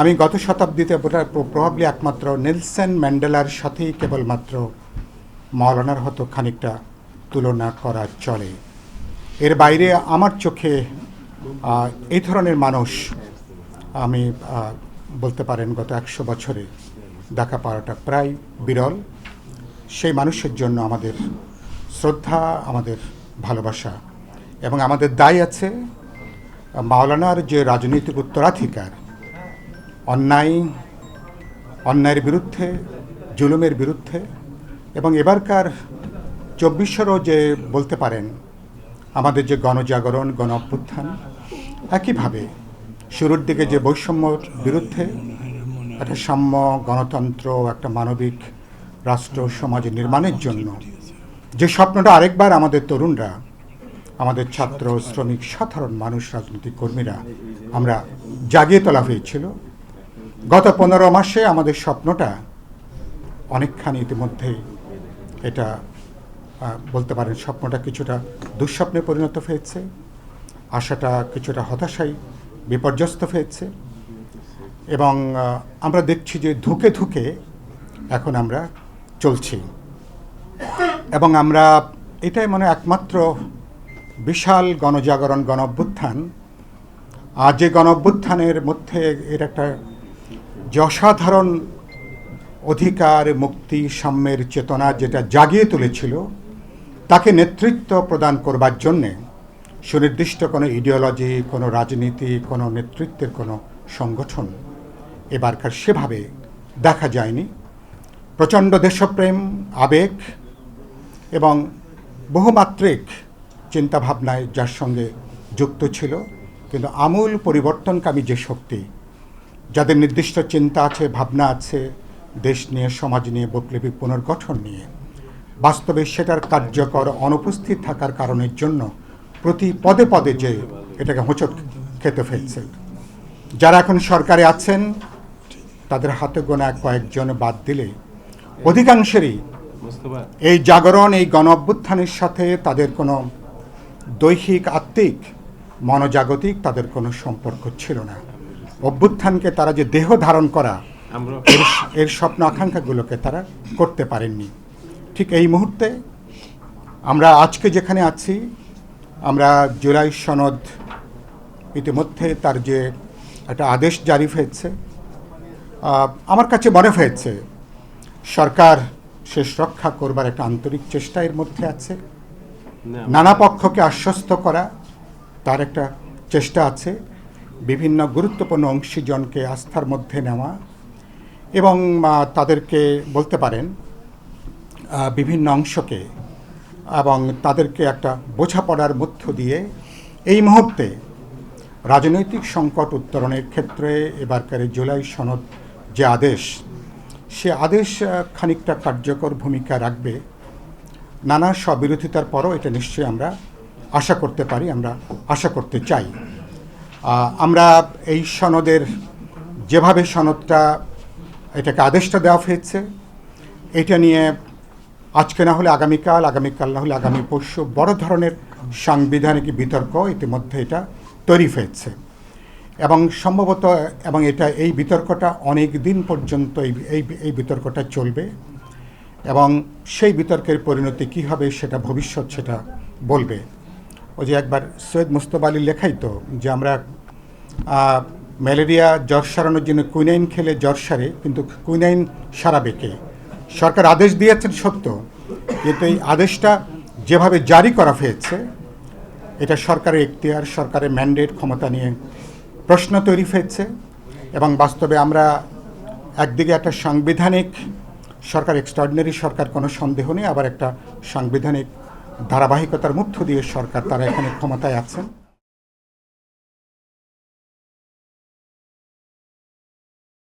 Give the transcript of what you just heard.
আমি গত শতাব্দীতে প্রভাবলি একমাত্র নেলসন ম্যান্ডেলার সাথেই কেবলমাত্র মাওলানার হতো খানিকটা তুলনা করা চলে। এর বাইরে আমার চোখে এই ধরনের মানুষ, আমি বলতে পারেন গত একশো বছরে দেখা পাওয়াটা প্রায় বিরল। সেই মানুষের জন্য আমাদের শ্রদ্ধা, আমাদের ভালোবাসা এবং আমাদের দায় আছে। মাওলানার যে রাজনৈতিক উত্তরাধিকার অন্যায়, অন্যায়ের বিরুদ্ধে, জুলুমের বিরুদ্ধে এবং এবারকার চব্বিশেরও যে বলতে পারেন আমাদের যে গণজাগরণ গণ অভ্যুত্থান একইভাবে শুরুর দিকে যে বৈষম্যর বিরুদ্ধে একটা সাম্য গণতন্ত্র, একটা মানবিক রাষ্ট্র, সমাজ নির্মাণের জন্য যে স্বপ্নটা আরেকবার আমাদের তরুণরা, আমাদের ছাত্র, শ্রমিক, সাধারণ মানুষ, রাজনৈতিক কর্মীরা আমরা জাগিয়ে তোলা হয়েছিল গত পনেরো মাসে আমাদের স্বপ্নটা অনেকখানি ইতিমধ্যেই এটা বলতে পারেন স্বপ্নটা কিছুটা দুঃস্বপ্নে পরিণত হয়েছে, আশাটা কিছুটা হতাশায় বিপর্যস্ত হয়েছে এবং আমরা দেখছি যে ধুকে ধুকে এখন আমরা চলছি এবং আমরা এটাই মনে একমাত্র বিশাল গণজাগরণ গণ অভ্যুত্থান আর যে গণ অভ্যুত্থানের মধ্যে এর একটা যে অসাধারণ অধিকার, মুক্তি, সাম্যের চেতনা যেটা জাগিয়ে তুলেছিল, তাকে নেতৃত্ব প্রদান করবার জন্যে সুনির্দিষ্ট কোনো ইডিওলজি কোনো রাজনীতি, কোনো নেতৃত্বের কোনো সংগঠন এবারকার সেভাবে দেখা যায়নি। প্রচণ্ড দেশপ্রেম, আবেগ এবং বহুমাত্রিক চিন্তাভাবনায় যার সঙ্গে যুক্ত ছিল। কিন্তু আমূল পরিবর্তনকামী যে শক্তি যাদের নির্দিষ্ট চিন্তা আছে, ভাবনা আছে, দেশ নিয়ে, সমাজ নিয়ে, বৈপ্লবিক পুনর্গঠন নিয়ে, বাস্তবে সেটার কার্যকর অনুপস্থিত থাকার কারণের জন্য প্রতি পদে পদে যে এটাকে হোঁচট খেতে ফেলছে। যারা এখন সরকারে আছেন, তাদের হাতে গোনা কয়েকজন বাদ দিলে অধিকাংশেরই এই জাগরণ, এই গণ অভ্যুত্থানের সাথে তাদের কোনো দৈহিক, আত্মিক, মনোজাগতিক তাদের কোনো সম্পর্ক ছিল না। অভ্যুত্থানকে তারা যে দেহ ধারণ করা এর এর স্বপ্ন আকাঙ্ক্ষাগুলোকে তারা করতে পারেননি। ঠিক এই মুহূর্তে আমরা আজকে যেখানে আছি আমরা জুলাই সনদ ইতিমধ্যে তার যে একটা আদেশ জারি হয়েছে আমার কাছে মনে হয়েছে সরকার শেষ রক্ষা করবার একটা আন্তরিক চেষ্টা এর মধ্যে আছে। নানা পক্ষকে আশ্বস্ত করা তার একটা চেষ্টা আছে। বিভিন্ন গুরুত্বপূর্ণ অংশীজনকে আস্থার মধ্যে নেওয়া এবং তাদেরকে বলতে পারেন বিভিন্ন অংশকে এবং তাদেরকে একটা বোঝাপড়ার মধ্য দিয়ে এই মুহূর্তে রাজনৈতিক সংকট উত্তরণের ক্ষেত্রে এবারকার জুলাই সনদ যে আদেশ, সে আদেশ খানিকটা কার্যকর ভূমিকা রাখবে। নানা স্ববিরোধিতার পরও এটা নিশ্চয়ই আমরা আশা করতে পারি, আমরা আশা করতে চাই। আমরা এই সনদের, যেভাবে সনদটা, এটাকে আদেশটা দেওয়া হয়েছে, এটা নিয়ে আজকে না হলে আগামীকাল আগামীকাল না হলে আগামী পরশু বড় ধরনের সাংবিধানিক বিতর্ক ইতিমধ্যে এটা তৈরি হয়েছে। এবং সম্ভবত, এবং এটা, এই বিতর্কটা অনেক দিন পর্যন্ত এই এই এই বিতর্কটা চলবে। এবং সেই বিতর্কের পরিণতি কী হবে সেটা ভবিষ্যৎ সেটা বলবে। ওই যে একবার সৈয়দ মুস্তফা আলীর লেখাই তো, যে আমরা ম্যালেরিয়া জ্বর সারানোর জন্য কুইনাইন খেলে জ্বর সারে, কিন্তু কুইনাইন সারাবে কে? সরকার আদেশ দিয়েছেন সত্য, কিন্তু এই আদেশটা যেভাবে জারি করা হয়েছে, এটা সরকারের এখতিয়ার, সরকারের ম্যান্ডেট, ক্ষমতা নিয়ে প্রশ্ন তৈরি হয়েছে, এবং বাস্তবে আমরা একদিকে একটা সাংবিধানিক সরকার, এক্সট্রাঅর্ডিনারি সরকার, কোনো সন্দেহ নেই, আবার একটা সাংবিধানিক ধারাবাহিকতার মধ্য দিয়ে সরকার তারা এখানে ক্ষমতায় আছেন।